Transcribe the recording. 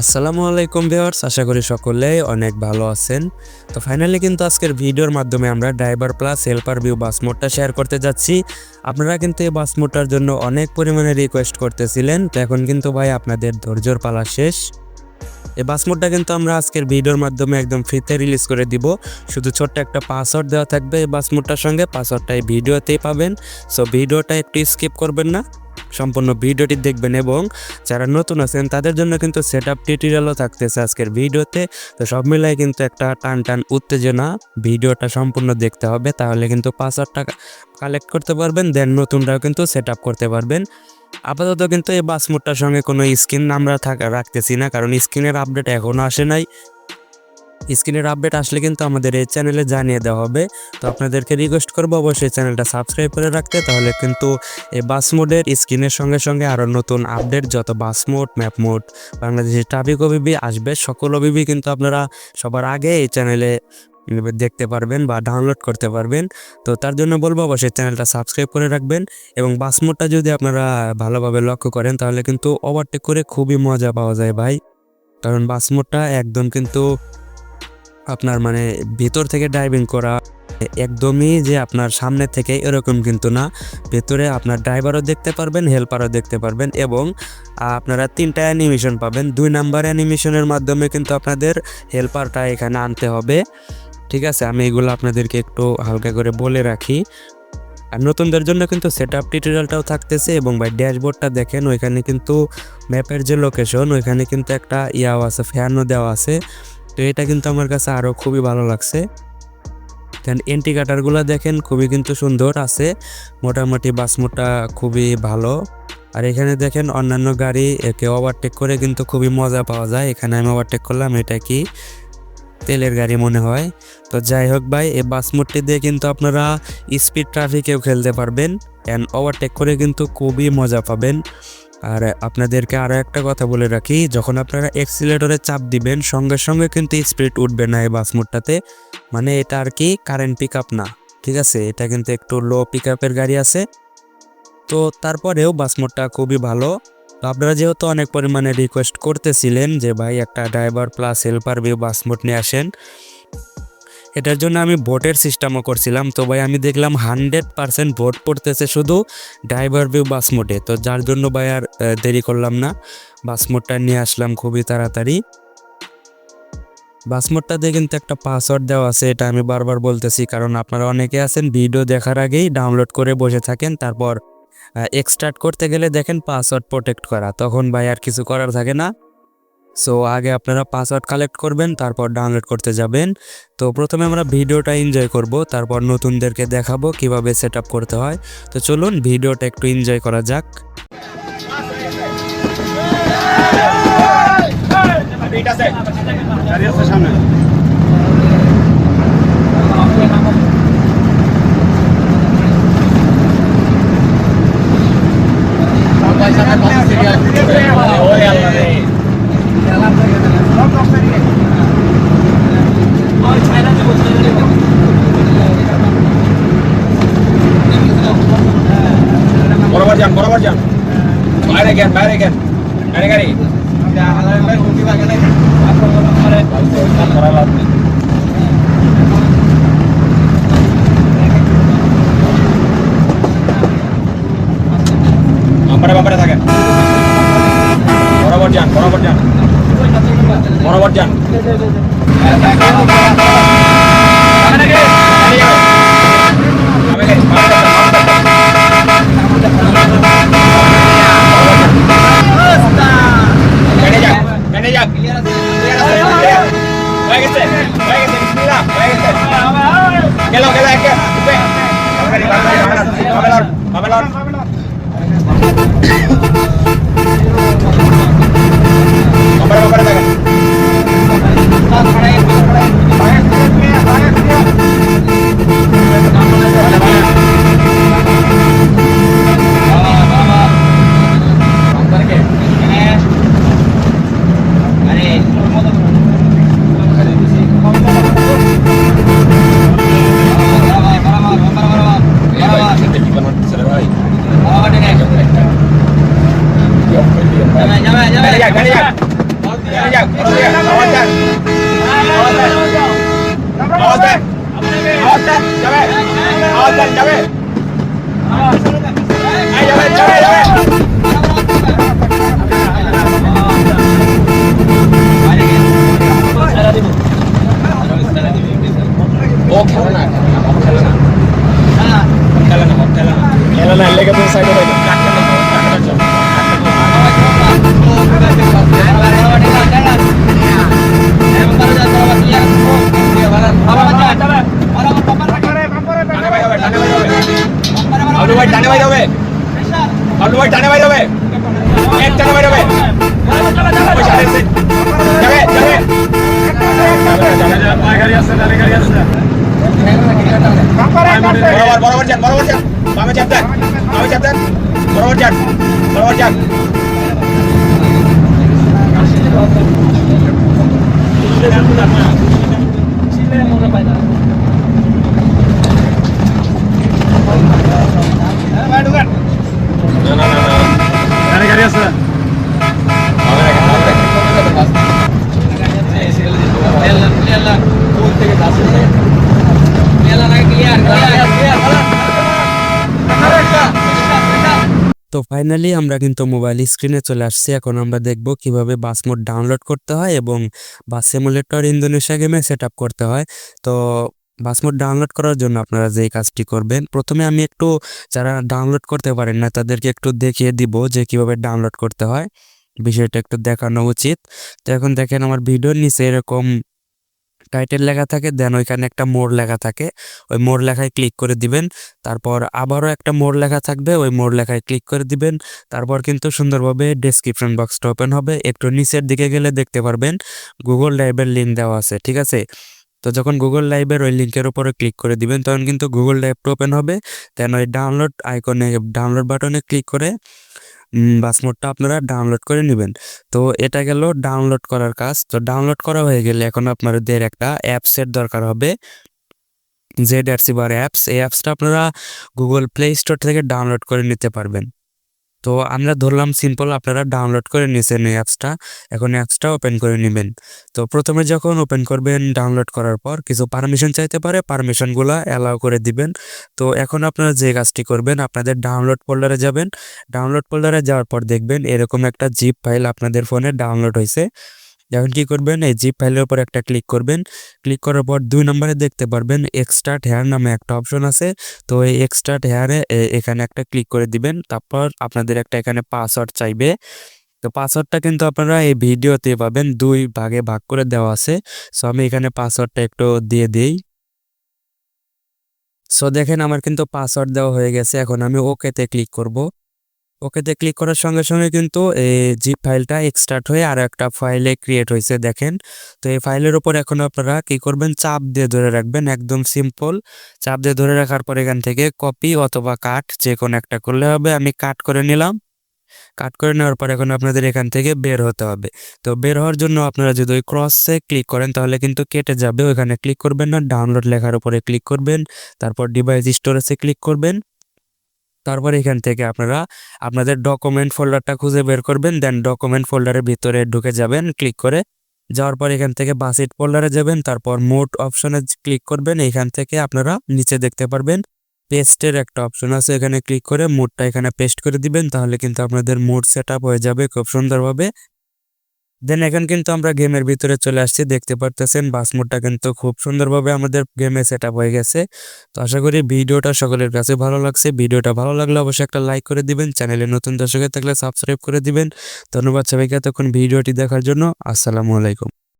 আসসালামু আলাইকুম ভিউয়ার্স, আশা করি সকলে অনেক ভালো আছেন। তো ফাইনালি কিন্তু আজকের ভিডিওর মাধ্যমে আমরা driver plus helper view bus মোডটা share করতে যাচ্ছি। আপনারা কিন্তু এই বাস মোডটার জন্য অনেক পরিমাণে রিকোয়েস্ট করতেছিলেন। তো এখন কিন্তু ভাই আপনাদের ধৈর্যর পালা শেষ। এই মোডটা কিন্তু আমরা আজকের ভিডিওর মাধ্যমে একদম ফ্রিতে রিলিজ করে দিব। শুধু ছোট্ট একটা পাসওয়ার্ড দেওয়া থাকবে এই বাস মোডটার সঙ্গে। পাসওয়ার্ডটা এই ভিডিওতেই পাবেন। সো ভিডিওটা একটু স্কিপ করবেন না। সম্পূর্ণ ভিডিওটি দেখবেন এবং যারা নতুন আছেন, তাদের জন্য কিন্তু সেট আপ টিউটোরিয়ালও থাকতেছে আজকের ভিডিওতে। তো সব মিলাই কিন্তু একটা টান টান উত্তেজনা ভিডিওটা সম্পূর্ণ দেখতে হবে। তাহলে কিন্তু টাকা কালেক্ট করতে পারবেন দেন নতুনটাও কিন্তু সেট আপ করতে পারবেন। আপাতত কিন্তু এই বাস মোডটার সঙ্গে কোনো স্ক্রিন আমরা থাকা রাখতেছি না, কারণ স্ক্রিনের আপডেট এখনও আসে নাই। স্ক্রিনের আপডেট আসলে কিন্তু আমাদের এই চ্যানেলে জানিয়ে দেওয়া হবে। তো আপনাদেরকে রিকোয়েস্ট করব অবশ্যই চ্যানেলটা সাবস্ক্রাইব করে রাখতে, তাহলে কিন্তু এই বাস মোডের স্ক্রিনের সঙ্গে সঙ্গে আরও নতুন আপডেট, যত বাস মোড, ম্যাপ মোড, বাংলাদেশের ট্রাফিক ওবিবি আসবে, সকল ওবিবি কিন্তু আপনারা সবার আগে এই চ্যানেলে দেখতে পারবেন বা ডাউনলোড করতে পারবেন। তো তার জন্য বলব অবশ্যই চ্যানেলটা সাবস্ক্রাইব করে রাখবেন এবং বাস মোডটা যদি আপনারা ভালোভাবে লক্ষ্য করেন, তাহলে কিন্তু ওভারটেক করে খুবই মজা পাওয়া যায় ভাই। কারণ বাস মোডটা একদম কিন্তু আপনার মানে ভিতর থেকে ড্রাইভিং করা একদমই যে আপনার সামনে থেকে এরকম কিন্তু না। ভেতরে আপনার ড্রাইভারও দেখতে পারবেন হেল্পারও দেখতে পারবেন এবং আপনারা তিনটা অ্যানিমেশন পাবেন। দুই নাম্বার অ্যানিমেশনের মাধ্যমে কিন্তু আপনাদের হেল্পারটা এখানে আনতে হবে। ঠিক আছে, আমি এগুলো আপনাদেরকে একটু হালকা করে বলে রাখি। আর নতুনদের জন্য কিন্তু সেট আপ টিউটোরিয়ালটাও থাকতেছে এবং ভাই ড্যাশবোর্ডটা দেখেন, ওইখানে কিন্তু ম্যাপের যে লোকেশন ওইখানে কিন্তু একটা ইয়াও আছে ফ্যানও দেওয়া আছে। তো এটা কিন্তু আমার কাছে আরও খুবই ভালো লাগছে। দেন এন্টি কাটারগুলো দেখেন, খুবই কিন্তু সুন্দর আছে, মোটামুটি বাস মোটা খুবই ভালো। আর এখানে দেখেন, অন্যান্য গাড়ি একে ওভারটেক করে কিন্তু খুবই মজা পাওয়া যায়। এখানে আমি ওভারটেক করলাম, এটা কি? তেলের গাড়ি মনে হয়। তো যাই হোক ভাই, এই বাস মোডটি দিয়ে কিন্তু আপনারা স্পিড ট্রাফিকেও খেলতে পারবেন অ্যান্ড ওভারটেক করে কিন্তু খুবই মজা পাবেন। আর আপনাদেরকে আরও একটা কথা বলে রাখি, যখন আপনারা এক্সিলেটরে চাপ দিবেন, সঙ্গে সঙ্গে কিন্তু স্পিড উঠবে না এই বাস মোডটাতে। মানে এটা আর কি কারেন্ট পিক আপ না, ঠিক আছে? এটা কিন্তু একটু লো পিক আপের গাড়ি আছে। তো তারপরেও বাস মোডটা খুবই ভালো। আপনারা যেহেতু অনেক পরিমাণে রিকোয়েস্ট করতেছিলেন যে, ভাই, একটা driver plus helper view bus mode নিয়ে আসেন। এটার জন্য আমি ভোটের সিস্টেমও করছিলাম। তো ভাই, আমি দেখলাম হান্ড্রেড পার্সেন্ট ভোট পড়তেছে শুধু ড্রাইভার ভিউ বাস মোডে তো যার জন্য ভাই আর দেরি করলাম না। বাস মোডটা নিয়ে আসলাম খুবই তাড়াতাড়ি। বাস মোডটাতে কিন্তু একটা পাসওয়ার্ড দেওয়া আছে, এটা আমি বারবার বলতেছি। কারণ আপনারা অনেকে আছেন ভিডিও দেখার আগেই ডাউনলোড করে বসে থাকেন, তারপর এক্সট্রাক্ট করতে গেলে দেখেন পাসওয়ার্ড প্রোটেক্ট করা তখন ভাই আর কিছু করার থাকে না সো আগে আপনারা পাসওয়ার্ড কালেক্ট করবেন তারপর ডাউনলোড করতে যাবেন তো প্রথমে আমরা ভিডিওটা এনজয় করব তারপর নতুনদেরকে দেখাবো কীভাবে সেট আপ করতে হয় তো চলুন ভিডিওটা একটু এনজয় করা যাক বরাবর যান বরাবর যান বাইরে গেন বাইরে গেন গাড়ি গাড়ি বাম্পারে বাম্পারে থাকেন বরাবর যান বরাবর যান বরাবর যান আমি গাড়ি কেটে যাক কেটে যাক Jangan, jangan, jangan. Jangan, jangan. Lawan jangan. Lawan jangan. Lawan jangan. Lawan jangan. Jangan. Lawan jangan, jangan. Ayo, jangan, jangan. বরাবর বরাবর যান বরাবর যান। বামে চাপ দেন, বামে চাপ দেন। বরাবর যান বরাবর যান। তো ফাইনালি আমরা কিন্তু মোবাইল স্ক্রিনে চলে আসছি। এখন আমরা দেখব কীভাবে বাস মোড ডাউনলোড করতে হয় এবং বাস সিমুলেটর ইন্দোনেশিয়া গেমে সেট করতে হয়। তো বাস মোড ডাউনলোড করার জন্য আপনারা যেই কাজটি করবেন, প্রথমে আমি একটু যারা ডাউনলোড করতে পারেন না, তাদেরকে একটু দেখিয়ে দিব যে কীভাবে ডাউনলোড করতে হয়। বিষয়টা একটু দেখানো উচিত। তো এখন দেখেন আমার ভিডিওর নিচে এরকম টাইটেল লেখা থাকে দেন ওইখানে একটা মোড় লেখা থাকে। ওই মোড় লেখায় ক্লিক করে দিবেন। তারপর আবারও একটা মোড় লেখা থাকবে, ওই মোড় লেখায় ক্লিক করে দিবেন। তারপর কিন্তু সুন্দরভাবে ডেসক্রিপশন বক্সটা ওপেন হবে। একটু নিচের দিকে গেলে দেখতে পারবেন গুগল ড্রাইভের লিঙ্ক দেওয়া আছে, ঠিক আছে? তো যখন গুগল ড্রাইভের ওই লিঙ্কের উপরে ক্লিক করে দিবেন, তখন কিন্তু গুগল ড্রাইভটা ওপেন হবে। দেন ওই ডাউনলোড আইকনে ডাউনলোড বাটনে ক্লিক করে বাসমোডটা আপনারা ডাউনলোড করে নেবেন। তো এটা গেল ডাউনলোড করার কাজ। তো ডাউনলোড করা হয়ে গেলে এখন আপনাদের একটা অ্যাপসের দরকার হবে। জেড সিবার অ্যাপস এই অ্যাপসটা আপনারা গুগল প্লে স্টোর থেকে ডাউনলোড করে নিতে পারবেন। তো আমরা ধরলাম সিম্পল আপনারা ডাউনলোড করে নিয়েছেন এই অ্যাপসটা এখন অ্যাপসটা ওপেন করে নেবেন। তো প্রথমে যখন ওপেন করবেন ডাউনলোড করার পর কিছু পারমিশন চাইতে পারে পারমিশনগুলো অ্যালাউ করে দিবেন। তো এখন আপনারা যে কাজটি করবেন, আপনাদের ডাউনলোড ফোল্ডারে যাবেন। ডাউনলোড ফোল্ডারে যাওয়ার পর দেখবেন এরকম একটা জিপ ফাইল আপনাদের ফোনে ডাউনলোড হয়েছে এখন কি করবেন, এই জিপ ফাইলের উপর একটা ক্লিক করবেন। ক্লিক করার পর দুই নম্বরে দেখতে পারবেন এক্সট্রাট হেয়ার নামে একটা অপশন আছে। তো এই এক্সট্রাট হেয়ারে এখানে একটা ক্লিক করে দিবেন। তারপর আপনাদের একটা এখানে পাসওয়ার্ড চাইবে। তো পাসওয়ার্ডটা কিন্তু আপনারা এই ভিডিওতে পাবেন, দুই ভাগে ভাগ করে দেওয়া আছে। সো আমি এখানে পাসওয়ার্ডটা একটু দিয়ে দিই। সো দেখেন আমার কিন্তু পাসওয়ার্ড দেওয়া হয়ে গেছে। এখন আমি ওকেতে ক্লিক করব। ওকেতে ক্লিক করার সঙ্গে সঙ্গে কিন্তু এই জিপ ফাইলটা এক্সট্রাক্ট হয়ে আর একটা ফাইলে ক্রিয়েট হয়েছে, দেখেন। তো এই ফাইলের উপর এখন আপনারা কি করবেন? চাপ দিয়ে ধরে রাখবেন, একদম সিম্পল চাপ দিয়ে ধরে রাখার পর এখান থেকে কপি অথবা কাট যে কোনো একটা করলে হবে। আমি কাট করে নিলাম। কাট করে নেওয়ার পর এখন আপনাদের এখান থেকে বের হতে হবে। তো বের হওয়ার জন্য আপনারা যদি ওই ক্রসে ক্লিক করেন, তাহলে কিন্তু কেটে যাবে। ওইখানে ক্লিক করবেন না। ডাউনলোড লেখার উপরে ক্লিক করবেন। তারপর ডিভাইস স্টোরেজে ক্লিক করবেন। তারপর এখান থেকে আপনারা আপনাদের ডকুমেন্ট ফোল্ডারটা খুঁজে বের করবেন দেন ডকুমেন্ট ফোল্ডারের ভিতরে ঢুকে যাবেন ক্লিক করে যাওয়ার পর এখান থেকে বাসিট ফোল্ডারে যাবেন, তারপর মোট অপশনে ক্লিক করবেন, এখান থেকে আপনারা নিচে দেখতে পারবেন পেস্টের একটা অপশন আছে, এখানে ক্লিক করে মোডটা এখানে পেস্ট করে দিবেন, তাহলে কিন্তু আপনাদের মোড সেট হয়ে যাবে খুব সুন্দরভাবে। দেন এখন কিন্তু আমরা গেমের ভিতরে চলে আসছি। দেখতে পারতেছেন বাস মোডটা কিন্তু খুব সুন্দরভাবে আমাদের গেমে সেট হয়ে গেছে। তো আশা করি ভিডিওটা সকলের কাছে ভালো লাগছে। ভিডিওটা ভালো লাগলে অবশ্যই একটা লাইক করে দিবেন। চ্যানেলে নতুন দর্শকের থাকলে সাবস্ক্রাইব করে দিবেন। ধন্যবাদ সবাইকে এতক্ষণ ভিডিওটি দেখার জন্য। আসসালামু আলাইকুম।